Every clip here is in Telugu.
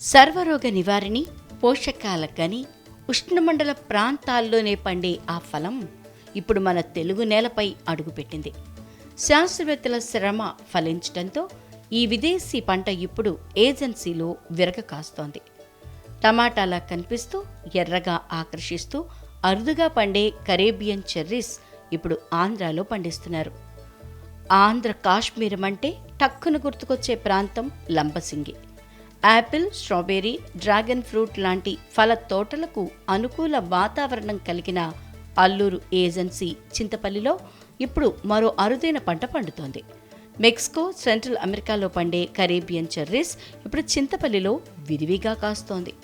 సర్వరోగ నివారిణి పోషకాల గని ఉష్ణమండల ప్రాంతాల్లోనే పండే ఆ ఫలం ఇప్పుడు మన తెలుగు నేలపై అడుగుపెట్టింది. శాస్త్రవేత్తల శ్రమ ఫలించడంతో ఈ విదేశీ పంట ఇప్పుడు ఏజెన్సీలో విరగ కాస్తోంది. టమాటాలా కనిపిస్తూ ఎర్రగా ఆకర్షిస్తూ అరుదుగా పండే కరేబియన్ చెర్రీస్ ఇప్పుడు ఆంధ్రాలో పండిస్తున్నారు. ఆంధ్ర కాశ్మీరం అంటే టక్కున గుర్తుకొచ్చే ప్రాంతం Lambasingi. Apple strawberry dragon fruit లాంటి ఫల తోటలకు అనుకూల వాతావరణం కలిగిన అల్లూరు ఏజెన్సీ చింతపల్లిలో ఇప్పుడు మరో అరుదైన పంట పండుతోంది. మెక్సికో సెంట్రల్ అమెరికాలో పండే కరేబియన్ చెర్రీస్ ఇప్పుడు చింతపల్లిలో విరివిగా కాస్తోంది.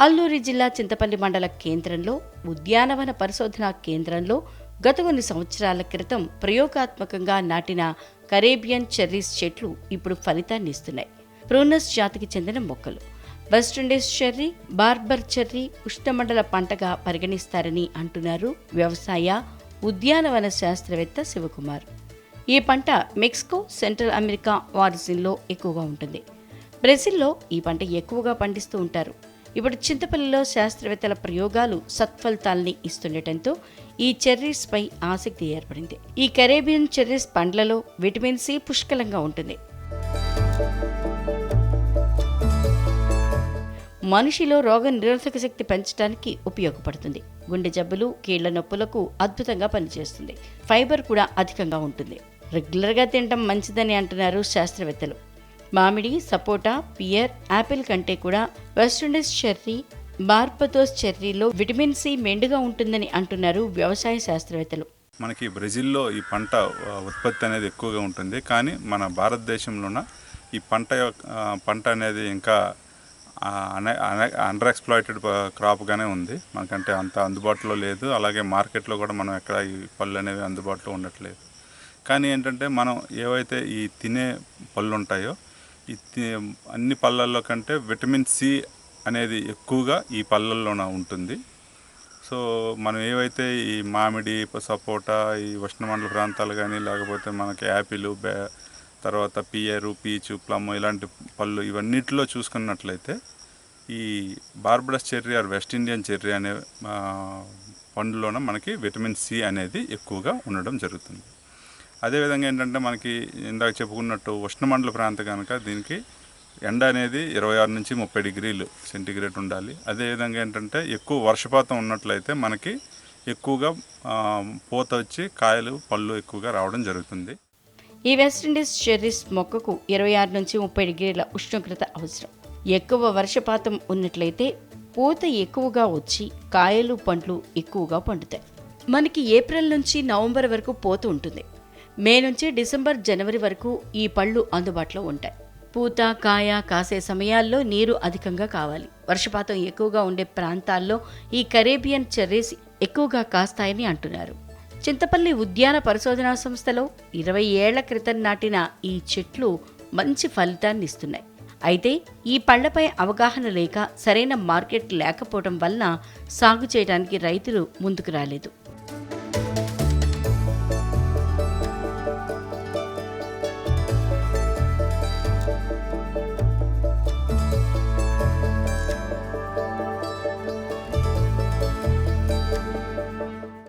అల్లూరి జిల్లా చింతపల్లి మండల కేంద్రంలో ఉద్యానవన పరిశోధనా కేంద్రంలో గత కొన్ని సంవత్సరాల క్రితం ప్రయోగాత్మకంగా నాటిన కరేబియన్ చెర్రీస్ చెట్లు ఇప్పుడు ఫలితాన్ని ఇస్తున్నాయి. ప్రోనస్ జాతికి చెందిన మొక్కలు. వెస్ట్ ఇండీస్ చెర్రీ బార్బర్ చెర్రీ ఉష్ణమండల పంటగా పరిగణిస్తారని అంటున్నారు వ్యవసాయ ఉద్యానవన శాస్త్రవేత్త శివకుమార్. ఈ పంట మెక్సికో సెంట్రల్ అమెరికా వారిసిన్లో ఎక్కువగా ఉంటుంది. బ్రెజిల్లో ఈ పంట ఎక్కువగా పండిస్తూ ఉంటారు. ఇప్పుడు చింతపల్లిలో శాస్త్రవేత్తల ప్రయోగాలు సత్ఫలితాల్ని ఇస్తుండటంతో ఈ చెర్రీస్ పై ఆసక్తి ఏర్పడింది. ఈ కరేబియన్ చెర్రీస్ పండ్లలో విటమిన్ సి పుష్కలంగా ఉంటుంది. మనిషిలో రోగ నిరోధక శక్తి పెంచడానికి ఉపయోగపడుతుంది. గుండె జబ్బులు కీళ్ళ నొప్పులకు అద్భుతంగా పనిచేస్తుంది. ఫైబర్ కూడా అధికంగా ఉంటుంది. రెగ్యులర్గా తినడం మంచిదని అంటున్నారు శాస్త్రవేత్తలు. మామిడి సపోటా పియర్ యాపిల్ కంటే కూడా వెస్ట్ ఇండీస్ చెర్రీ బార్బతోస్ చెర్రీలో విటమిన్ సి మెండుగా ఉంటుందని అంటున్నారు వ్యవసాయ శాస్త్రవేత్తలు. మనకి బ్రెజిల్లో ఈ పంట ఉత్పత్తి అనేది ఎక్కువగా ఉంటుంది. కానీ మన భారతదేశంలోన ఈ పంట యొక్క పంట అనేది ఇంకా అండర్ ఎక్స్ప్లాయిటెడ్ క్రాప్గానే ఉంది. మనకంటే అంత అందుబాటులో లేదు. అలాగే మార్కెట్లో కూడా మనం ఎక్కడ ఈ పళ్ళు అనేవి అందుబాటులో ఉండట్లేదు. కానీ ఏంటంటే మనం ఏవైతే ఈ తినే పళ్ళు ఉంటాయో అన్ని పళ్ళల్లో కంటే విటమిన్ సి అనేది ఎక్కువగా ఈ పళ్ళల్లోన ఉంటుంది. సో మనం ఏవైతే ఈ మామిడి సపోటా ఈ ఉష్ణమండల ప్రాంతాలు కానీ లేకపోతే మనకి యాపిల్ బ్యా తర్వాత పియరు పీచు ప్లమ్ ఇలాంటి పళ్ళు ఇవన్నిటిలో చూసుకున్నట్లయితే ఈ Barbados cherry or West Indian cherry అనే పండులోన మనకి విటమిన్ సి అనేది ఎక్కువగా ఉండడం జరుగుతుంది. అదేవిధంగా ఏంటంటే మనకి ఇందాక చెప్పుకున్నట్టు ఉష్ణమండల ప్రాంతం కనుక దీనికి ఎండ అనేది ఇరవై ఆరు నుంచి ముప్పై డిగ్రీలు సెంటీగ్రేడ్ ఉండాలి. అదేవిధంగా ఏంటంటే ఎక్కువ వర్షపాతం ఉన్నట్లయితే మనకి ఎక్కువగా పూత వచ్చి కాయలు పళ్ళు ఎక్కువగా రావడం జరుగుతుంది. ఈ వెస్టిండీస్ చెర్రీస్ మొక్కకు ఇరవై ఆరు నుంచి ముప్పై డిగ్రీల ఉష్ణోగ్రత అవసరం. ఎక్కువ వర్షపాతం ఉన్నట్లయితే పూత ఎక్కువగా వచ్చి కాయలు పండ్లు ఎక్కువగా పండుతాయి. మనకి ఏప్రిల్ నుంచి నవంబర్ వరకు పూత ఉంటుంది. మే నుంచి డిసెంబర్ జనవరి వరకు ఈ పళ్ళు అందుబాటులో ఉంటాయి. పూత కాయ కాసే సమయాల్లో నీరు అధికంగా కావాలి. వర్షపాతం ఎక్కువగా ఉండే ప్రాంతాల్లో ఈ కరేబియన్ చెర్రీస్ ఎక్కువగా కాస్తాయని అంటున్నారు. చింతపల్లి ఉద్యాన పరిశోధనా సంస్థలో ఇరవై ఏళ్ళ క్రితం నాటిన ఈ చెట్లు మంచి ఫలితాన్ని ఇస్తున్నాయి. అయితే ఈ పళ్ళపై అవగాహన లేక సరైన మార్కెట్ లేకపోవడం వలన సాగు చేయడానికి రైతులు ముందుకు రాలేదు.